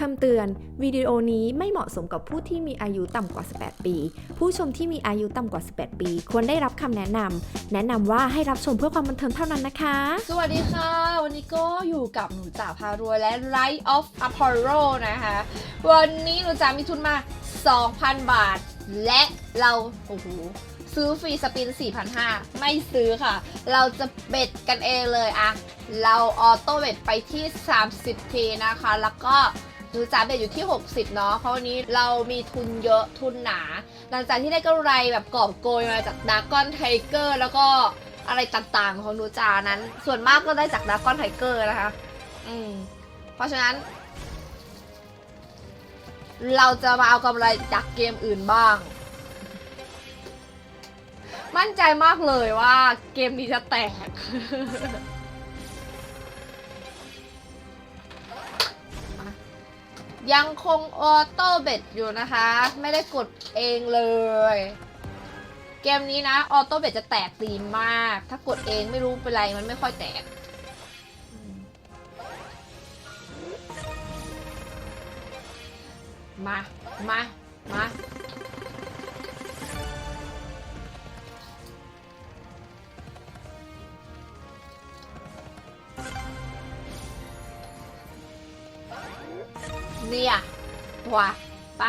คำเตือน วิดีโอนี้ไม่เหมาะสมกับผู้ที่มีอายุต่ำกว่า 18 ปี ผู้ชมที่มีอายุต่ำกว่า 18 ปี ควรได้รับคำแนะนำแนะนำว่าให้รับชมเพื่อความบันเทิงเท่านั้นนะคะ สวัสดีค่ะ วันนี้ก็อยู่กับหนูจ๋าพารวยและ Light of Apollo นะคะ วันนี้หนูจ๋ามีทุนมา 2,000 บาท และเราโอ้โหซื้อฟรีสปิน 4,500 ไม่ซื้อค่ะ เราจะเบ็ดกันเองเลยอะ เราออโต้เบ็ดไปที่ 30 ทีนะคะ แล้วก็ หนูจ๋าเบ็ดอยู่ที่ 60 เนาะเพราะวันนี้เรามีทุนเยอะทุนหนา หลังจากที่ได้กำไรแบบกอบโกยมาจากดาร์กอนไทเกอร์แล้วก็อะไรต่างๆของนูจานั้น ส่วนมากก็ได้จากดาร์กอนไทเกอร์นะคะ อืม เพราะฉะนั้น เราจะมาเอากำไรจากเกมอื่นบ้าง มั่นใจมากเลยว่าเกมนี้จะแตก ยังคงออโต้เบ็ดอยู่นะคะ ไม่ได้กดเองเลย เกมนี้นะออโต้เบ็ดจะแตกตีมาก ถ้ากดเองไม่รู้เป็นไรมันไม่ค่อยแตกมา มา มา เนี่ยว่ะไป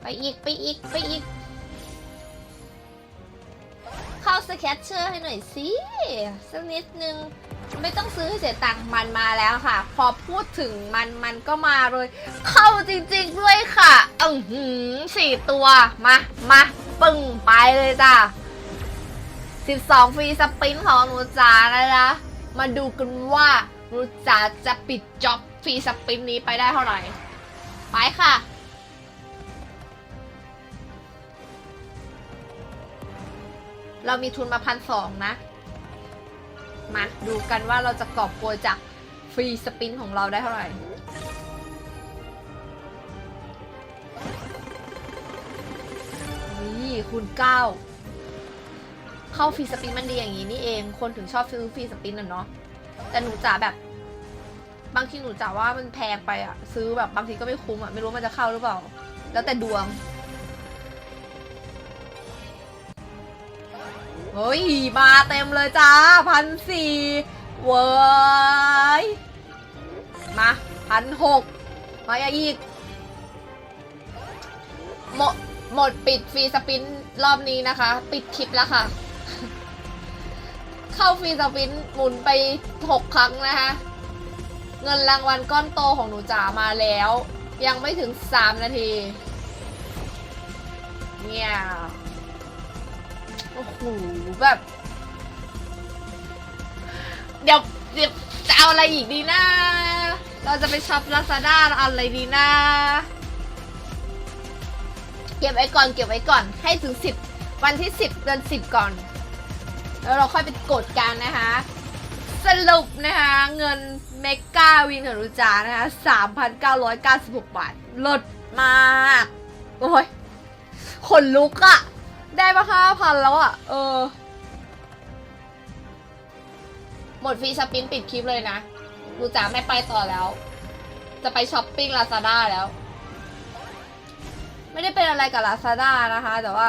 ไปอีก ไปอีก ไปอีก เข้าสแคตเชอร์ให้หน่อยสิ สักนิดนึง ไม่ต้องซื้อให้เสียตังค์มันมาแล้วค่ะ พอพูดถึงมันมันก็มาเลย เข้าจริงๆด้วยค่ะอือหือสี่ตัว มา มาปึ้งไปเลยจ้ะ12ฟรีสปินของหนูจ๋านะจ๊ะมาดูกันว่าหนูจ๋าจะปิดจ็อบ ฟรีสปินนี้ไปได้เท่าไหร่ ไปค่ะ เรามีทุนมาพันสองนะ มาดูกันว่าเราจะกอบโกยจากฟรีสปินของเราได้เท่าไหร่นี่คูณเก้าเข้าฟรีสปินมันดีอย่างนี้นี่เอง คนถึงชอบซื้อฟรีสปินน่ะเนาะแต่หนูจ๋าแบบ บางทีหนูจ๋าว่ามันแพงไปอะ ซื้อแบบบางทีก็ไม่คุ้มอะ ไม่รู้มันจะเข้าหรือเปล่า แล้วแต่ดวง เฮ้ย มาเต็มเลยจ้าพันสี่เว้ย มาพันหกมาอีก หมดหมดปิดฟรีสปินรอบนี้นะคะ ปิดคลิปแล้วค่ะ เข้าฟรีสปินหมุนไป6ครั้งนะคะ เงินรางวัลก้อนโตของหนูจ๋ามาแล้ว ยังไม่ถึง 3 นาที เนี่ยโอ้โหแบบ เดี๋ยวเดี๋ยวจะเอาอะไรอีกดีนะ เราจะไปช็อปลาซาด้าอะไรดีนะ เก็บไว้ก่อนเก็บไว้ก่อน ให้ถึง 10 วันที่ 10 เดือน 10 ก่อน แล้วเราค่อยไปกดกันนะคะ สรุปนะคะเงินเมกาวินของรูจานะคะ3,996บาทลดมาก โอ้ยขนลุกอะได้มาห้าพันแล้วอะเออ หมดฟรีสปินปิดคลิปเลยนะรูจาไม่ไปต่อแล้ว จะไปช้อปปิ้งลาซาด้าแล้ว ไม่ได้เป็นอะไรกับ Lazada นะคะ แต่ว่า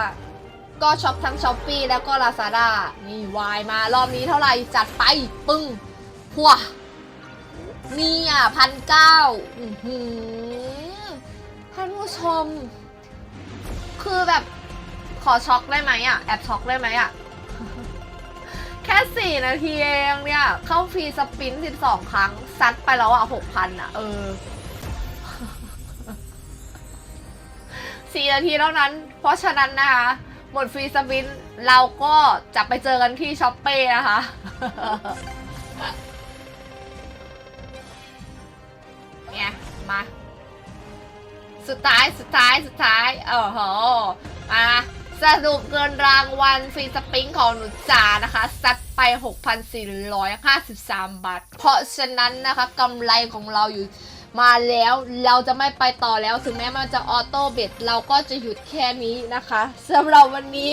ก็ช็อปทั้ง s h อ p e e แล้วก็ Lazada นี่วายมารอบนี้เท่าไหร่จัดไปปึ้งพัวนี่อะพันเก้าท่านผู้ชม คือแบบขอช็อกได้ไหมอะ แอบช็อกได้ไหมอะ แค่สี่นาทีเองเนี่ย เข้าฟรีสปินสิบสองครั้ง ซัดไปแล้วอะหกพันอะ เออสี่นาทีเท่านั้น เพราะฉะนั้นนะคะ หมดฟรีสปินเราก็จะไปเจอกันที่ช้อปเป้นะคะ เนี่ย มา สุดท้าย สุดท้าย สุดท้ายเออโหมาสรุปเงินรางวัลฟรีสปริงของหนูจ๋านะคะซัดไป 6,453 บาท เพราะฉะนั้นนะคะกำไรของเราอยู่ มาแล้วเราจะไม่ไปต่อแล้วถึงแม้มันจะออโต้เบ็ดเราก็จะหยุดแค่นี้นะคะสำหรับวันนี้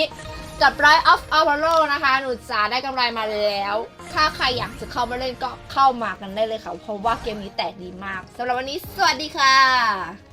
กับ r i ออฟอัลบารโนะคะ หนูจ๋าได้กำไรมาแล้ว ถ้าใครอยากจะเข้ามาเล่นก็เข้ามากันได้เลยค่ะ เพราะว่าเกมนี้แตกดีมากสำหรับวันนี้สวัสดีค่ะ